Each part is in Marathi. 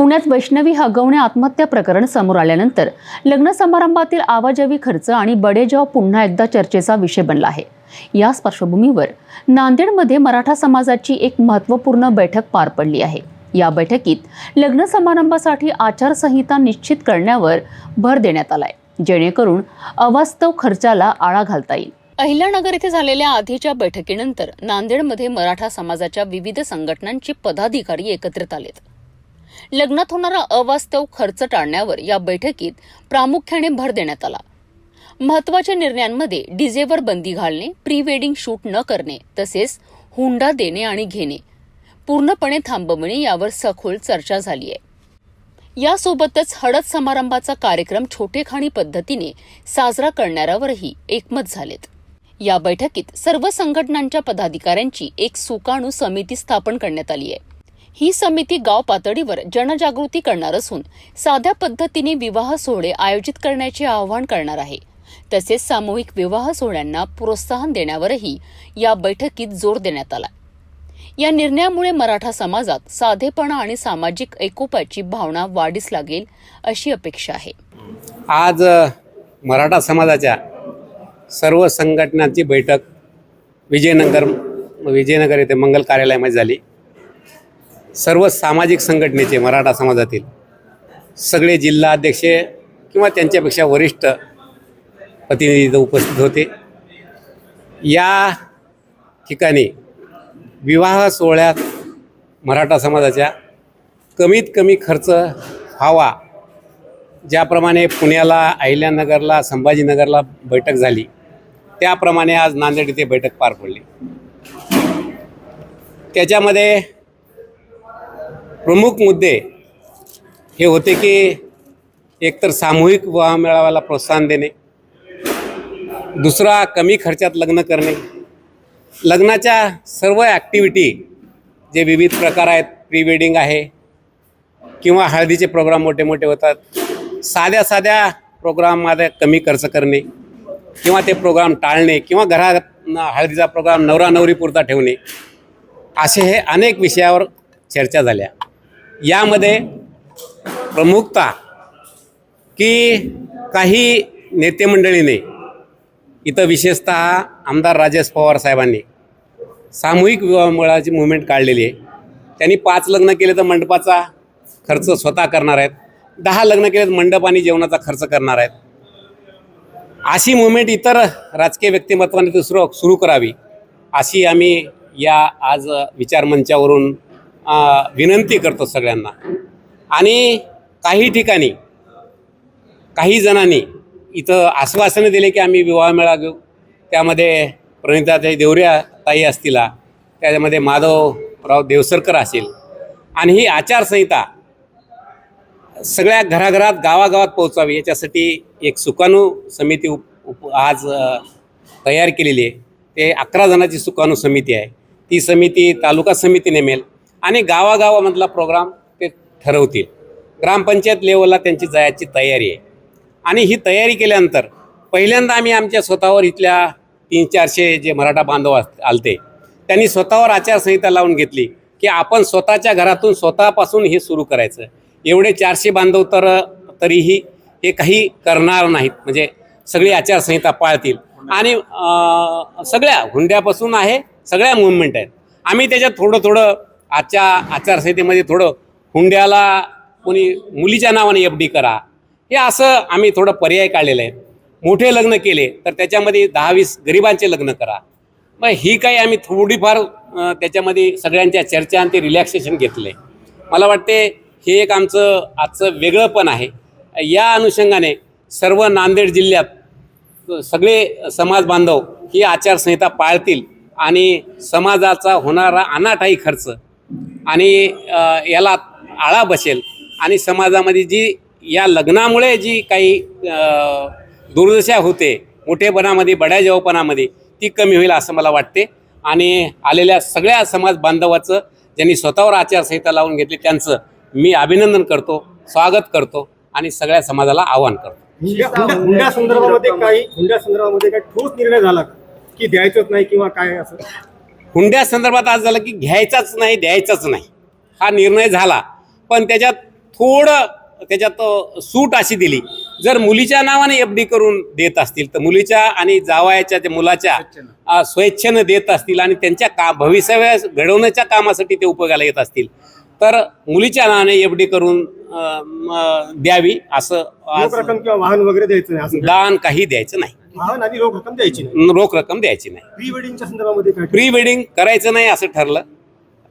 पुण्यात वैष्णवी हगवणे आत्महत्या प्रकरण समोर आल्यानंतर लग्न समारंभातील आवाजावी खर्च आणि बडेजाव पुन्हा एकदा चर्चेचा विषय बनला आहे. याच पार्श्वभूमीवर नांदेडमध्ये मराठा समाजाची एक महत्त्वपूर्ण बैठक पार पडली आहे. या बैठकीत लग्न समारंभासाठी आचारसंहिता निश्चित करण्यावर भर देण्यात आलाय जेणेकरून अवास्तव खर्चाला आळा घालता येईल. अहिल्यानगर येथे झालेल्या आधीच्या बैठकीनंतर नांदेडमध्ये मराठा समाजाच्या विविध संघटनांचे पदाधिकारी एकत्रित आलेत. लग्नात होणारा अवास्तव खर्च टाळण्यावर या बैठकीत प्रामुख्याने भर देण्यात आला. महत्त्वाच्या निर्णयांमध्ये डीजेवर बंदी घालणे प्री वेडिंग शूट न करणे तसेच हुंडा देणे आणि घेणे पूर्णपणे थांबवणे यावर सखोल चर्चा झाली आहे. यासोबतच हळद समारंभाचा कार्यक्रम छोटेखाणी पद्धतीने साजरा करणाऱ्यावरही एकमत झालेत. या बैठकीत सर्व संघटनांच्या पदाधिकाऱ्यांची एक सुकाणू समिती स्थापन करण्यात आली आहे. ही समिती गाव पातळीवर जनजागृती करणार असून साध्या पद्धतीने विवाह सोहळे आयोजित करण्याचे आवाहन करणार आहे. तसेच सामूहिक विवाह सोहळ्यांना प्रोत्साहन देण्यावरही या बैठकीत जोर देण्यात आला. या निर्णयामुळे मराठा समाजात साधेपणा आणि सामाजिक एकोपाची भावना वाढीस लागेल अशी अपेक्षा आहे. आज मराठा समाजाच्या सर्व संघटनांची बैठक विजयनगर विजयनगर येथे मंगल कार्यालयामध्ये झाली. सर्व सामाजिक संघटनेचे मराठा समाजातील सगळे जिल्हाध्यक्ष किंवा त्यांच्यापेक्षा वरिष्ठ प्रतिनिधी उपस्थित होते. या ठिकाणी विवाह सोहळ्यात मराठा समाजाच्या कमीत कमी खर्च व्हावा ज्याप्रमाणे पुण्याला अहिल्यानगरला संभाजीनगरला बैठक झाली त्याप्रमाणे आज नांदेड इथे बैठक पार पडली. त्याच्यामध्ये प्रमुख मुद्दे हे होते की एकतर सामूहिक विवाह मेळाव्याला प्रोत्साहन देणे दुसरा कमी खर्चात लग्न करणे. लग्नाच्या सर्व ॲक्टिव्हिटी जे विविध प्रकार आहेत प्री वेडिंग आहे किंवा हळदीचे प्रोग्राम मोठे मोठे होतात साध्या साध्या प्रोग्राममध्ये कमी खर्च करणे किंवा ते प्रोग्राम टाळणे किंवा घरात हळदीचा प्रोग्राम नवरा नवरीपुरता ठेवणे असे हे अनेक विषयावर चर्चा झाल्या. यामध्ये प्रमुखता की काही नेते मंडळीने इथं विशेषतः आमदार राजेश पवार साहेबांनी सामूहिक विवाह मुवमेंट काढलेली आहे. त्यांनी पाच लग्न केले तर मंडपाचा खर्च स्वतः करणार आहेत. दहा लग्न केले तर मंडप आणि जेवणाचा खर्च करणार आहेत. अशी मुवमेंट इतर राजकीय व्यक्तिमत्वाने दुसरं सुरू करावी अशी आम्ही या आज विचारमंचावरून विनंती करतो सगळ्यांना. आणि काही ठिकाणी काही जणांनी इथं आश्वासनं दिले की आम्ही विवाह मेळा घेऊ. त्यामध्ये प्रणिताताई देवऱ्या ताई असतील त्याच्यामध्ये माधवराव देवसरकर असेल. आणि ही आचारसंहिता सगळ्या घराघरात गावागावात पोहोचावी याच्यासाठी एक सुकाणू समिती उप उप आज तयार केलेली आहे. ते अकरा जणांची सुकाणू समिती आहे. ती समिती तालुका समिती नेमेल आणि गावागावामधला प्रोग्राम ते ठरवतील. ग्रामपंचायत लेवलला त्यांची जायची तयारी आहे. आणि ही तयारी केल्यानंतर पहिल्यांदा आम्ही आमच्या स्वतःवर इथल्या तीन चारशे जे मराठा बांधव अस- आलते त्यांनी स्वतःवर आचारसंहिता लावून घेतली की आपण स्वतःच्या घरातून स्वतःपासून हे सुरू करायचं. एवढे चारशे बांधव तर तरीही हे काही करणार नाहीत. म्हणजे सगळी आचारसंहिता पाळतील. आणि सगळ्या हुंड्यापासून आहे सगळ्या मुवमेंट आहेत. आम्ही त्याच्यात थोडं थोडं आजच्या आचारसंहितेमध्ये थोडं हुंड्याला कोणी मुलीच्या नावाने एफ डी करा. हे असं आम्ही थोडं पर्याय काढलेलं आहे मोठे लग्न केले तर त्याच्यामध्ये दहा वीस गरिबांचे लग्न करा. मग ही काही आम्ही थोडीफार त्याच्यामध्ये सगळ्यांच्या चर्चा आणि ते रिलॅक्सेशन घेतले. मला वाटते हे एक आमचं आजचं वेगळं पण आहे. या अनुषंगाने सर्व नांदेड जिल्ह्यात सगळे समाज बांधव ही आचारसंहिता पाळतील आणि समाजाचा होणारा अनाठाई खर्च आणि याला आळा बसेल. आणि समाजामध्ये जी या लग्नामुळे जी काही दुर्दशा होते मोठेपणामध्ये बड्या जेवपणामध्ये ती कमी होईल असं मला वाटते. आणि आलेल्या सगळ्या समाज बांधवाचं ज्यांनी स्वतःवर आचारसंहिता लावून घेतली त्यांचं मी अभिनंदन करतो स्वागत करतो आणि सगळ्या समाजाला आवाहन करतो. हुंड्या संदर्भामध्ये काही हुंड्या संदर्भामध्ये काही ठोस निर्णय झाला की द्यायचंच नाही किंवा काय असं? हुंड्या संदर्भात आज झालं की घ्यायचाच नाही द्यायचाच नाही. हा निर्णय झाला. पण त्याच्यात थोडं त्याच्यात सूट अशी दिली. जर मुलीच्या नावाने एफ डी करून देत असतील तर मुलीच्या आणि जावयाच्या त्या मुलाच्या स्वेच्छेनं. देत असतील आणि त्यांच्या का भविष्य घडवण्याच्या कामासाठी ते उपयोगाला येत असतील. तर मुलीच्या नावाने एफ डी करून द्यावी असं रोख रक्कम किंवा वाहन वगैरे द्यायचं नाही असं. दान काही द्यायचं नाही. वाहन रोख रक्कम द्यायची नाही. रोख रक्कम द्यायची नाही. प्री वेडिंगच्या संदर्भामध्ये काय प्री वेडिंग करायचं नाही असं ठरलं.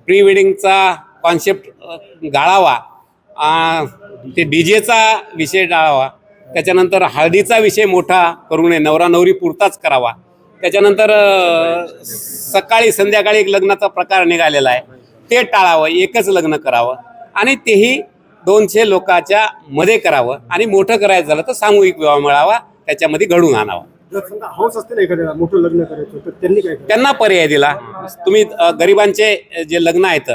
प्री वेडिंगचा कॉन्सेप्ट गाळावा. ते डी जेचा विषय टाळावा त्याच्यानंतर हळदीचा विषय मोठा करू नये. नवरा नवरी पुरताच करावा. त्याच्यानंतर सकाळी संध्याकाळी एक लग्नाचा प्रकार निघालेला आहे. ते टाळावं एकच लग्न करावं. आणि तेही दोनशे लोकांच्या मध्ये करावं आणि मोठं करायचं झालं तर सामूहिक विवाह मिळावा त्याच्यामध्ये घडून आणावा. असते ना एखाद्याला मोठं लग्न करायचं तर त्यांनी काय करायचं? त्यांना पर्याय दिला. तुम्ही अ, गरिबांचे जे लग्न आहेत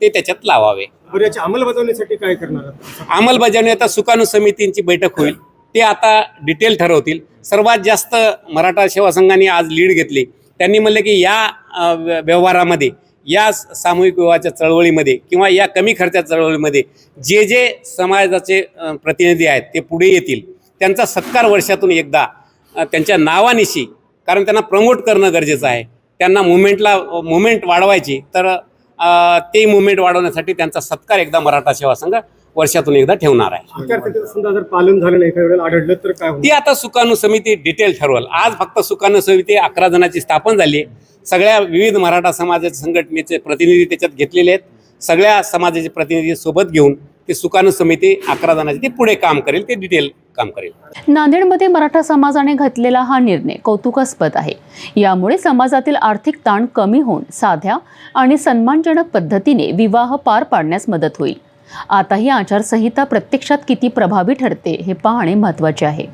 ते त्याच्यात लावावे. बरं याची अंमलबजावणीसाठी काय करणार आहात? अंमलबजावणी आता सुकाणू समितींची बैठक होईल. ते आता डिटेल ठरवतील. सर्वात जास्त मराठा सेवा संघाने आज लीड घेतली. त्यांनी म्हणले की या अ, व्य- व्यवहारामध्ये या सामूहिक विवाहाच्या चळवळीमध्ये किंवा या कमी खर्चाच्या चळवळीमध्ये जे जे समाजाचे प्रतिनिधी आहेत ते पुढे येतील त्यांचा सत्कार वर्षातून एकदा त्यांच्या नावानिशी कारण त्यांना प्रमोट करणं गरजेचं आहे. त्यांना मुवमेंटला मुवमेंट वाढवायची तर ते मुवमेंट वाढवण्यासाठी त्यांचा सत्कार एकदा मराठा सेवा संघ वर्षातून एकदा ठेवणार आहे. समजा जर पालन झालं नाही एखाद्या वेळेला आढळलं तर काय ती आता सुकाणू समिती डिटेल ठरवल. आज फक्त सुकाणू समिती अकरा जणांची स्थापन झाली. आहे सगळ्या विविध मराठा समाजाच्या संघटनेचे प्रतिनिधी त्याच्यात घेतलेले आहेत. सगळ्या समाजाचे प्रतिनिधी सोबत घेऊन ते सुकाणू समिती अकरा जणांची ती पुढे काम करेल ते डिटेल काम करेल. नांदेडमध्ये मराठा समाजाने घेतलेला हा निर्णय कौतुकास्पद आहे. यामुळे समाजातील आर्थिक ताण कमी होऊन साध्या आणि सन्मानजनक पद्धतीने विवाह पार पाडण्यास मदत होईल. आता ही आचारसंहिता प्रत्यक्षात किती प्रभावी ठरते हे पाहणे महत्त्वाचे आहे.